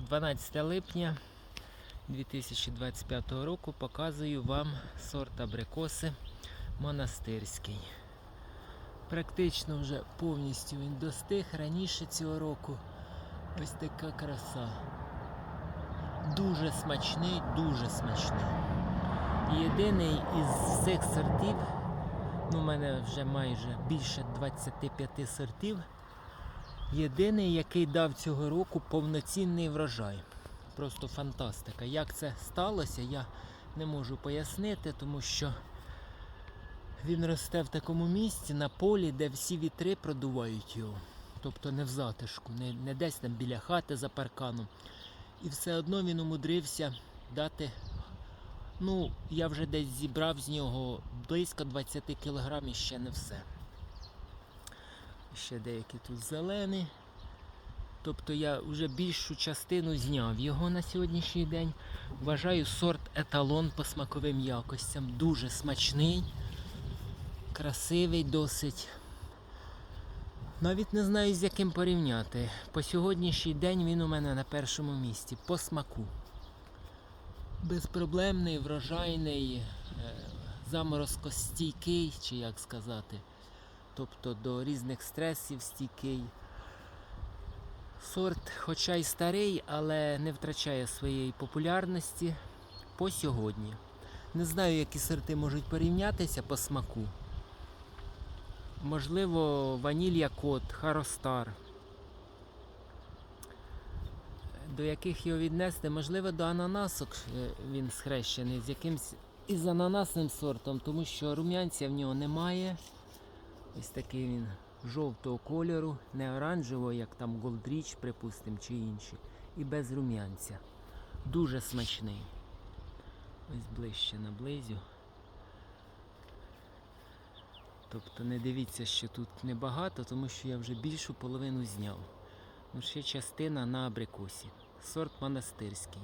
12 липня 2025 року показую вам сорт абрикоси монастирський. Практично вже повністю він достиг раніше цього року. Ось така краса. Дуже смачний, дуже смачний. Єдиний із цих сортів, ну, у мене вже майже більше 25 сортів. Єдиний, який дав цього року повноцінний врожай. Просто фантастика. Як це сталося, я не можу пояснити, тому що він росте в такому місці на полі, де всі вітри продувають його. Тобто не в затишку, не, не десь там біля хати за парканом. І все одно він умудрився дати. Ну, я вже десь зібрав з нього близько 20 кг і ще не все. Ще деякі тут зелені. Тобто я вже більшу частину зняв його на сьогоднішній день. Вважаю сорт еталон по смаковим якостям. Дуже смачний, красивий досить. Навіть не знаю з яким порівняти. По сьогоднішній день він у мене на першому місці по смаку. Безпроблемний, врожайний, е, заморозкостійкий, чи як сказати. Тобто до різних стресів стійкий. Сорт, хоча й старий, але не втрачає своєї популярності по сьогодні. Не знаю, які сорти можуть порівнятися по смаку. Можливо, ванілія кот, харостар. До яких його віднести? Можливо, до ананасок е, він схрещений з якимсь із ананасним сортом, тому що рум'янця в нього немає. Ось такий він жовтого кольору, не оранжевого, як там Голдріч, припустимо, чи інші. І без рум'янця. Дуже смачний. Ось ближче наблизю. Тобто не дивіться, що тут небагато, тому що я вже більшу половину зняв. Ну, ще частина на абрикосі. Сорт монастирський.